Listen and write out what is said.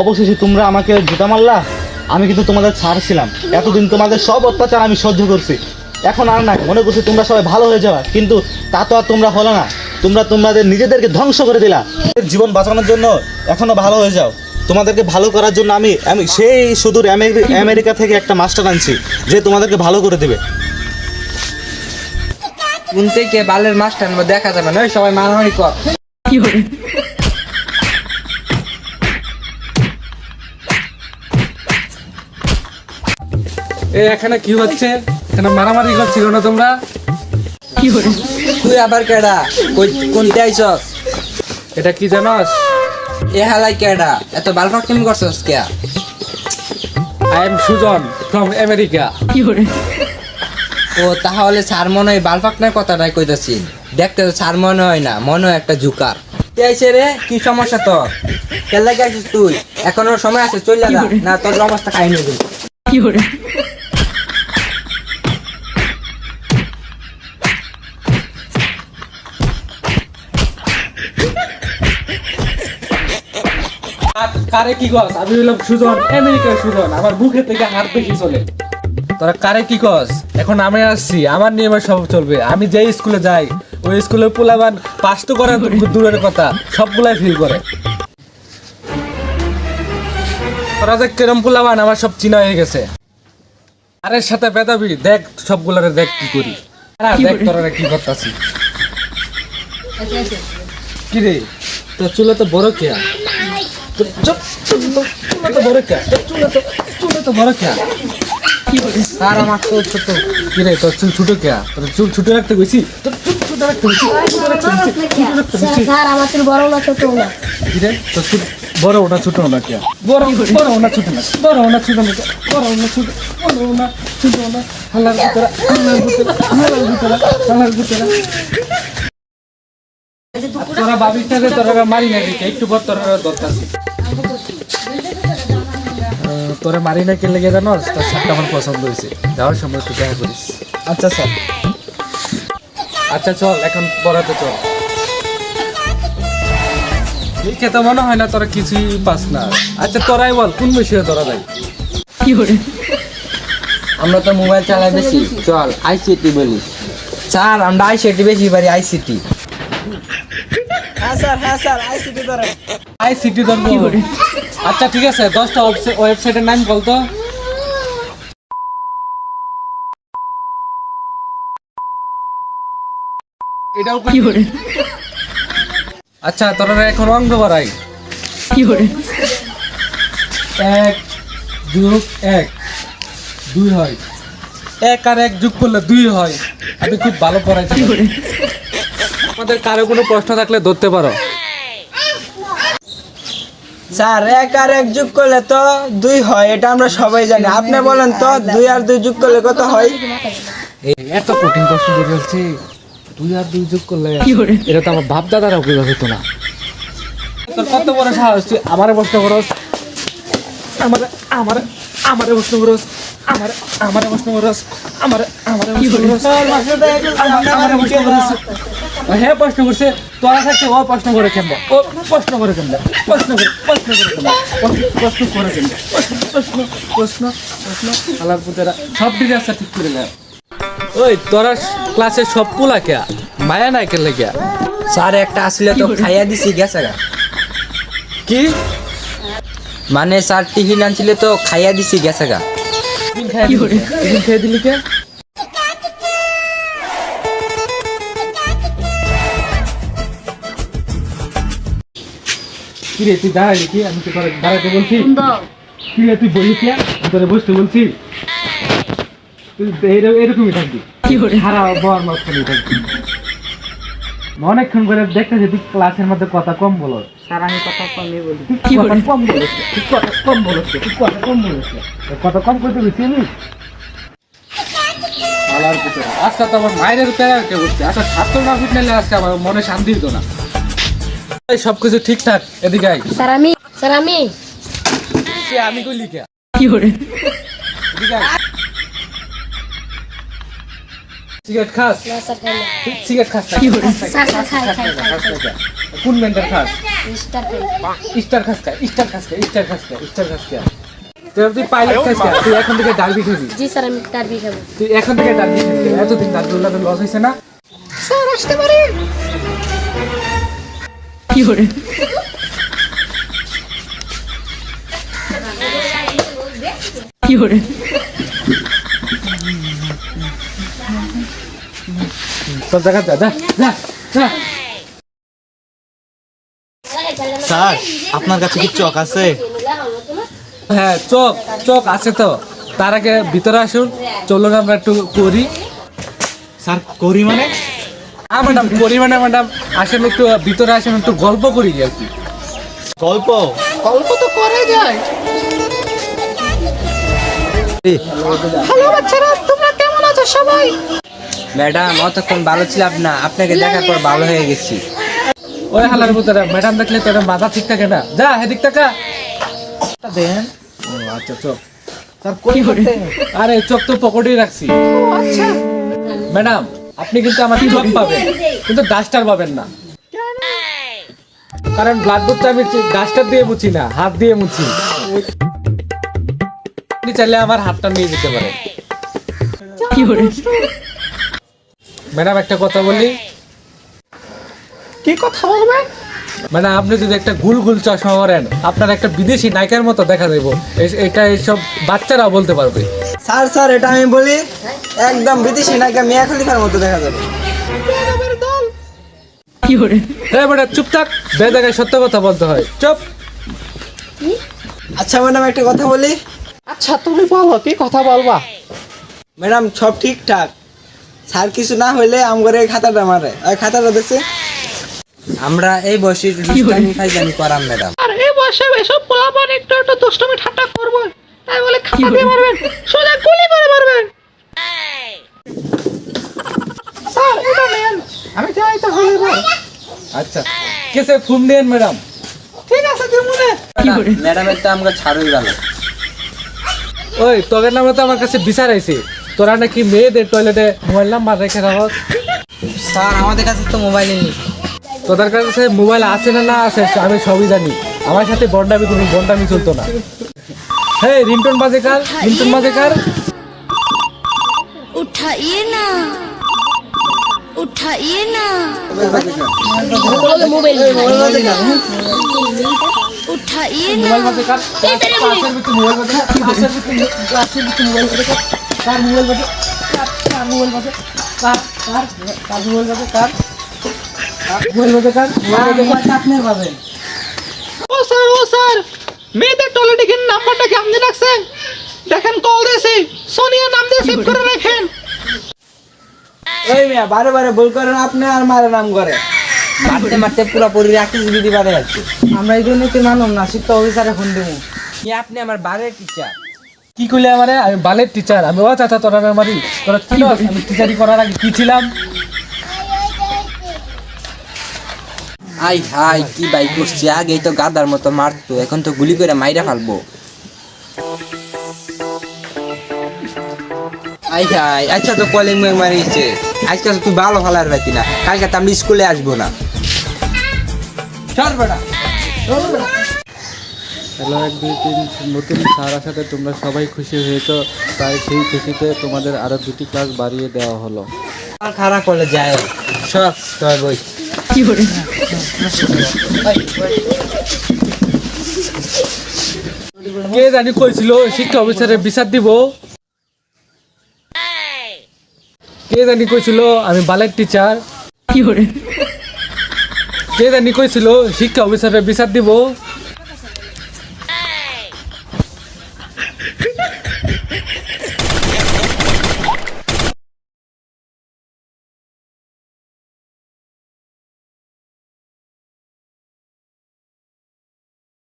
，অবশেষে তোমরা আমাকে জুতা মারলা? আমি কিন্তু তোমাদের ছাড়ছিলাম। এতদিন তোমাদের সব অত্যাচার আমি সহ্য করছি। এখন আর নাই মনে করছি তোমরা সবাই ভালো হয়ে যাওয়া কিন্তু তা তো আর তোমরা হলো না। তোমরা তোমাদের নিজেদেরকে ধ্বংস করে দিলা। জীবন বাঁচানোর জন্য এখনও ভালো হয়ে যাও। তোমাদেরকে ভালো করার জন্য আমি আমি সেই সুদূর আমেরিকা থেকে একটা মাস্টার আনছি যে তোমাদেরকে ভালো করে দেবে। কোন থেকে বালের মাছ টানবো দেখা যাবে না। সবাই মারামারি কর। কি এখানে কি হচ্ছে? এখানে মারামারি করছি না তোমরা? কি করে তুই আবার কেডা? কোন কোনতে এটা কি জানস? এ হালাই কেডা? এত বাল কেমন করছস কে? I am Sujan from America কি করে ও তাহলে স্যার মনে হয় বালপাকনার কথাটাই কইতাছি। দেখতে তো স্যার মনে হয় না মনে হয় একটা জুকার। কে রে? কি সমস্যা তোর? কেলা গেছিস তুই? এখনও সময় আছে চল যা না তোর অবস্থা খাই 人，আর কারে কি কস আমি হলাম সুজন আমেরিকার সুজন আমার মুখে থেকে হাত বেশি চলে। তোরা কারে কি কস? এখন আমি আসছি আমার নিয়মে সব চলবে। আমি যে স্কুলে যাই ওই স্কুলে পোলাবান পাস তো করা দূরের কথা সবগুলাই ফিল করে। তোরা যে কেরম পোলাবান আমার সব চিনা হয়ে গেছে। আরের সাথে বেদাবি দেখ সবগুলারে দেখ কি করি। আরে দেখ? তোরা কি করতাছি। কি রে তোর চুলে তো বড় খেয়া তোর চুল- তো- বড় তোর চুলে তো চুলে তো বড় 人，আর আমার তো ছোট। কি রে তোর চুল ছোট তোর চুল ছোট রাখতে গেছি তোর চুল ছোট রাখতে। স্যার আমার চুল বড় না ছোট না। কি রে তোর চুল বড় ওটা ছোট না বড় বড় ওনা ছোট না। বড় ওনা ছোট না বড় ওনা ছোট বড় ওনা ছোট না। হালার ভিতরে হালার ভিতরে হালার ভিতরে হালার ভিতরে। তোরা বাবিটারে তোরা মারি না একটু পর তোরা দরকার তোরা মারি না কেলে গিয়ে জানোস? তোর শার্টটা আমার পছন্দ হয়েছে। যাওয়ার সময় একটু দেখা করিস। আচ্ছা স্যার আচ্ছা চল এখন পড়াতে চল। দেখে তো মনে হয় না তোরা কিছুই পাস না। আচ্ছা তোরাই বল কোন বিষয়ে তোরা যাই 有人，আমরা তো মোবাইল চালাই বেশি। চল আইসিটি বলি। স্যার আমরা আইসিটি বেশি পারি আইসিটি আই সিটি ধরবো। আচ্ছা ঠিক আছে দশটা ওয়েবসাইটের নাম বলতো এটাও কি আচ্ছা তোরা এখন অঙ্গ বাড়াই কি করে? এক যোগ এক দুই হয়। এক আর এক যোগ করলে দুই হয়। আমি খুব ভালো পড়াই। আমাদের কারও কোনো প্রশ্ন থাকলে ধরতে পারো। স্যার এক আর এক যোগ করলে তো দুই হয় এটা আমরা সবাই জানি। আপনি বলেন তো দুই আর দুই যোগ করলে কত হয়? এত কঠিন প্রশ্ন করে ফেলছি। দুই আর দুই যোগ করলে এটা তো আমার বাপ দাদারাও কেউ হতো না? তোর কত বড় সাহস? তুই আমারে প্রশ্ন করস। আমার আমার আমারে প্রশ্ন করস। আমার আমারে প্রশ্ন করস। আমার আমারে প্রশ্ন করস। আমারে প্রশ্ন করস। হ্যাঁ প্রশ্ন করছে তোরা থাকতে ও প্রশ্ন করে কেমন? ও প্রশ্ন করে কেমন? প্রশ্ন করে প্রশ্ন করে কেমন? প্রশ্ন করে কেমন? প্রশ্ন প্রশ্ন প্রশ্ন আলার পুতেরা সব দিকে আছে ঠিক করে নেয় ওই তোরা ক্লাসে সব পুলা কে? মায়া নাই কে লেগে? স্যার একটা আসলে তো খাইয়া দিছি গেছে গা। কি? মানে স্যার টিফিন আনছিলে তো খাইয়া দিছি গেছে গা। টিফিন খাই কি? দিলি? কে? টিফিন খেয়ে দিলি কে কি রে তুই দাঁড়ালি কি আমি তো তোরা দাঁড়াতে বলছি। কি রে তুই বলি কি আমি তোরা বসতে বলছি। তুই এরকম এরকমই থাকবি，সারা বর মাঝখানে থাকবি। অনেকক্ষণ করে দেখতেছি তুই ক্লাসের মধ্যে কথা কম বলো স্যার আমি কথা কমই বলি। কি কথা কম কথা কম তুই কথা কম বলিস। কথা কম করতে গেছি আমি। আজকে তো আমার মায়ের প্যারাকে উঠছে আচ্ছা ছাত্র না ফুটলে আজকে আমার মনে শান্তি দিত না এই সব কিছু ঠিকঠাক এদিকে আই স্যার আমি স্যার আমি কে আমি কইলি কে 有人，এদিকে আই সিগারেট খাস? না স্যার খাই না। সিগারেট খাস কি করে? স্যার স্যার খাই? কোন খাস? স্টার খাই। স্টার খাস? স্টার? স্টার? স্টার? তুই তুই পাইলট খাস কে? তুই এখন থেকে ডালবি খাবি জি স্যার আমি খাব। তুই এখন থেকে ডালবি খাবি এতদিন ডালগুলো লস হয়েছে না? করে কি করে সব জায়গা যা যা যা যা স্যার আপনার কাছে কি চক আছে? হ্যাঁ চোখ চোখ আছে তো। তার আগে ভিতরে আসুন। চলুন আমরা একটু করি। স্যার করি মানে? হ্যাঁ ম্যাডাম করি মানে ম্যাডাম। আসেন একটু ভিতরে আসেন একটু গল্প করি আর কি। গল্প? গল্প তো করা যায়। ম্যাডাম অতক্ষণ ভালো ছিলাম না আপনাকে দেখার পর ভালো হয়ে গেছি। ওই হালার ভিতরে ম্যাডাম দেখলে তোর মাথা ঠিক থাকে না। যা হেদিক টাকা দেন। ও আচ্ছা চোখ। স্যার কই আরে চোখ তো পকেটেই রাখছি। ম্যাডাম আপনি কিন্তু আমার চোখ পাবেন। কিন্তু ডাস্টার পাবেন না। কারণ ব্লাড বুথটা আমি ডাস্টার দিয়ে মুছি না হাত দিয়ে মুছি আপনি চাইলে আমার হাতটা নিয়ে যেতে পারেন। ম্যাডাম একটা কথা বলি। কি কথা বলবেন ম্যাডাম আপনি যদি একটা গুল গুল চশমা পরেন আপনার একটা বিদেশি নায়িকার মতো দেখা দেব। এটা এইসব বাচ্চারাও বলতে পারবে। স্যার স্যার এটা আমি বলি একদম বিদেশি নায়িকা মিয়া খলিফার মতো দেখা যাবে। কি করে হ্যাঁ ম্যাডাম চুপ থাক। বেদাগায় সত্য কথা বলতে হয়। চুপ। আচ্ছা ম্যাডাম একটা কথা বলি। আচ্ছা তুমি বলো কি কথা বলবা? ম্যাডাম সব ঠিকঠাক। স্যার কিছু না হইলে আমগরে এই খাতাটা মারে। ওই খাতাটা দেখছে। আমরা এই বয়সে দুষ্টামি ফাইজামি করাম ম্যাডাম। আর এই বয়সে এসব পোলাপান একটু একটু দুষ্টমি ঠাট্টা করব তাই বলে খাতা দিয়ে মারবেন? সোজা গুলি করে মারবেন। স্যার এটা নেন আমি তাহলে এবার। আচ্ছা কেসে ফোন দেন ম্যাডাম। ঠিক আছে দিমুনে কি করে? ম্যাডামের তো আমরা ছাড়ই ভালো। ওই তোদের নামে তো আমার কাছে বিচার আইছে। তোরা নাকি মেয়েদের টয়লেটে মোবাইল নাম্বার রেখে রাখো স্যার আমাদের কাছে তো মোবাইলে নেই। তোদের কাছে মোবাইল আছে না না আছে আমি সবই জানি। আমার সাথে বন্ডামি তুমি বন্ডামি চলতো না। হে রিংটোন বাজে কার রিংটোন বাজে কার উঠাইয়ে না উঠাইয়ে না মোবাইল উঠাইয়ে না মোবাইল বাজে কার এ তেরে মোবাইল বাজে পাশের ভিতরে পাশের মোবাইল বাজে কার মোবাইল বাজে কার মোবাইল বাজে কার কার কার মোবাইল বাজে কার মোবাইল বাজে কার মোবাইল বাজে কার আপনার বাজে ও স্যার ও স্যার মেয়েদের টয়লেটে কি নাম্বারটা কি আপনি রাখছেন? দেখেন কল দিয়েছি। সোনিয়া নাম দিয়ে সেভ করে রাখেন। ওই মিয়া বারে বারে ভুল করেন আপনি আর মারে নাম করে। মারতে মারতে পুরোপুরি রাখি দিদি বাড়ে যাচ্ছে। আমরা এই দুর্নীতি মানব না শিক্ষা অফিসারে ফোন দেবো। কি আপনি আমার বারের টিচার কি করলে আমারে? আমি বালের টিচার আমি ও চাচা তোরা মারি তোরা কি টিচারি করার আগে কি ছিলাম? আই হাই কি বাই করছি? আগেই তো গাদার মতো মারতো এখন তো গুলি করে মাইরা ফেলব। আই হাই আচ্ছা তো কলিং মেঘ মারিয়েছে। আজকে তো তুই ভালো ভালো আর না কালকে তো আমি স্কুলে আসব না। চল বেটা হ্যালো এক দুই তিন নতুন স্যার আসাতে তোমরা সবাই খুশি হয়েছো তাই সেই খুশিতে তোমাদের আরও দুটি ক্লাস বাড়িয়ে দেওয়া হলো। আর খারাপ করলে যায় সব তোর বই। করে। কে জানি কইছিল শিক্ষা অফিসারে বিচার দিব। কে জানি কইছিল আমি বালের টিচার কি করে? কে জানি কইছিল শিক্ষা অফিসারে বিচার দিব।